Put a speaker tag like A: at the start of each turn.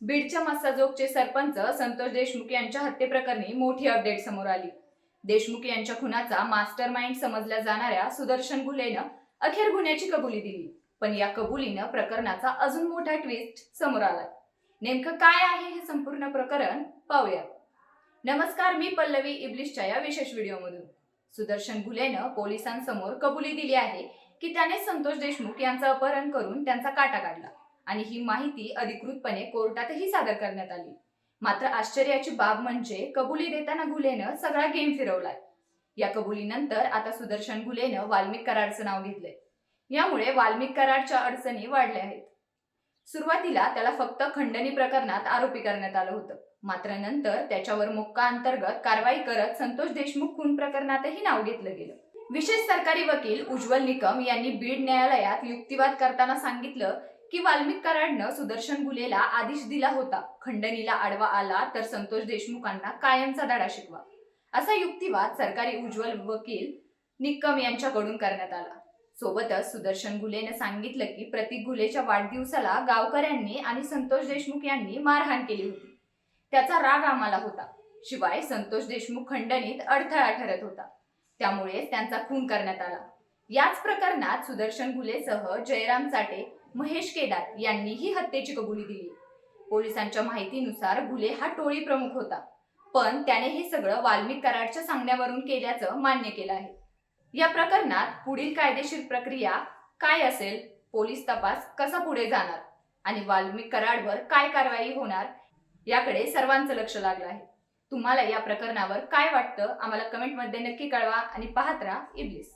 A: बीडच्या मस्साजोगचे सरपंच संतोष देशमुख यांच्या हत्येप्रकरणी मोठी अपडेट समोर आली. देशमुख यांच्या खुनाचा मास्टर माइंड समजल्या जाणाऱ्या सुदर्शन गुलेनं अखेर गुन्ह्याची कबुली दिली. पण या कबुलीनं प्रकरणाचा अजून मोठा ट्विस्ट समोर आला नेमकं काय आहे हे संपूर्ण प्रकरण पाहूया. नमस्कार मी पल्लवी इब्लिशच्या या विशेष व्हिडिओमधून. सुदर्शन गुलेनं पोलिसांसमोर कबुली दिली आहे की त्याने संतोष देशमुख यांचं अपहरण करून त्यांचा काटा काढला. आणि ही माहिती अधिकृतपणे कोर्टातही सादर करण्यात आली. मात्र आश्चर्याची बाब म्हणजे कबुली देताना गुलेनं सगळा गेम फिरवलाय. या कबुलीनंतर आता सुदर्शन घुलेनं वाल्मिक कराडचं नाव घेतलंय. यामुळे वाल्मिक कराडच्या अडचणी वाढल्या आहेत. सुरुवातीला त्याला फक्त खंडणी प्रकरणात आरोपी करण्यात आलं होतं. मात्र नंतर त्याच्यावर मोक्का अंतर्गत कारवाई करत संतोष देशमुख खून प्रकरणातही नाव घेतलं गेलं. विशेष सरकारी वकील उज्ज्वल निकम यांनी बीड न्यायालयात युक्तिवाद करताना सांगितलं की वाल्मिक कराडनं सुदर्शन गुलेला आदेश दिला होता. खंडणीला आडवा आला तर संतोष देशमुखांना कायमचा धडा शिकवा. असा युक्तिवाद सरकारी उज्ज्वल वकील निकम यांच्याकडून करण्यात आला. सोबतच सुदर्शन गुलेनं सांगितलं की प्रतीक गुलेच्या वाढदिवसाला गावकऱ्यांनी आणि संतोष देशमुख यांनी मारहाण केली होती. त्याचा राग आम्हाला होता. शिवाय संतोष देशमुख खंडणीत अडथळा ठरत होता. त्यामुळे त्यांचा खून करण्यात आला. याच प्रकरणात सुदर्शन गुलेसह जयराम चाटे महेश केदार यांनीही हत्येची कबुली दिली. पोलिसांच्या माहितीनुसार गुले हा टोळी प्रमुख होता पण त्याने हे सगळं वाल्मिक कराडच्या सांगण्यावरून केल्याचं मान्य केलं आहे. या प्रकरणात पुढील कायदेशीर प्रक्रिया काय असेल पोलीस तपास कसा पुढे जाणार आणि वाल्मिक कराडवर काय कारवाई होणार याकडे सर्वांचं लक्ष लागलं आहे. तुम्हाला या प्रकरणावर काय वाटतं आम्हाला कमेंटमध्ये नक्की कळवा आणि पाहत राहा इब्लिस.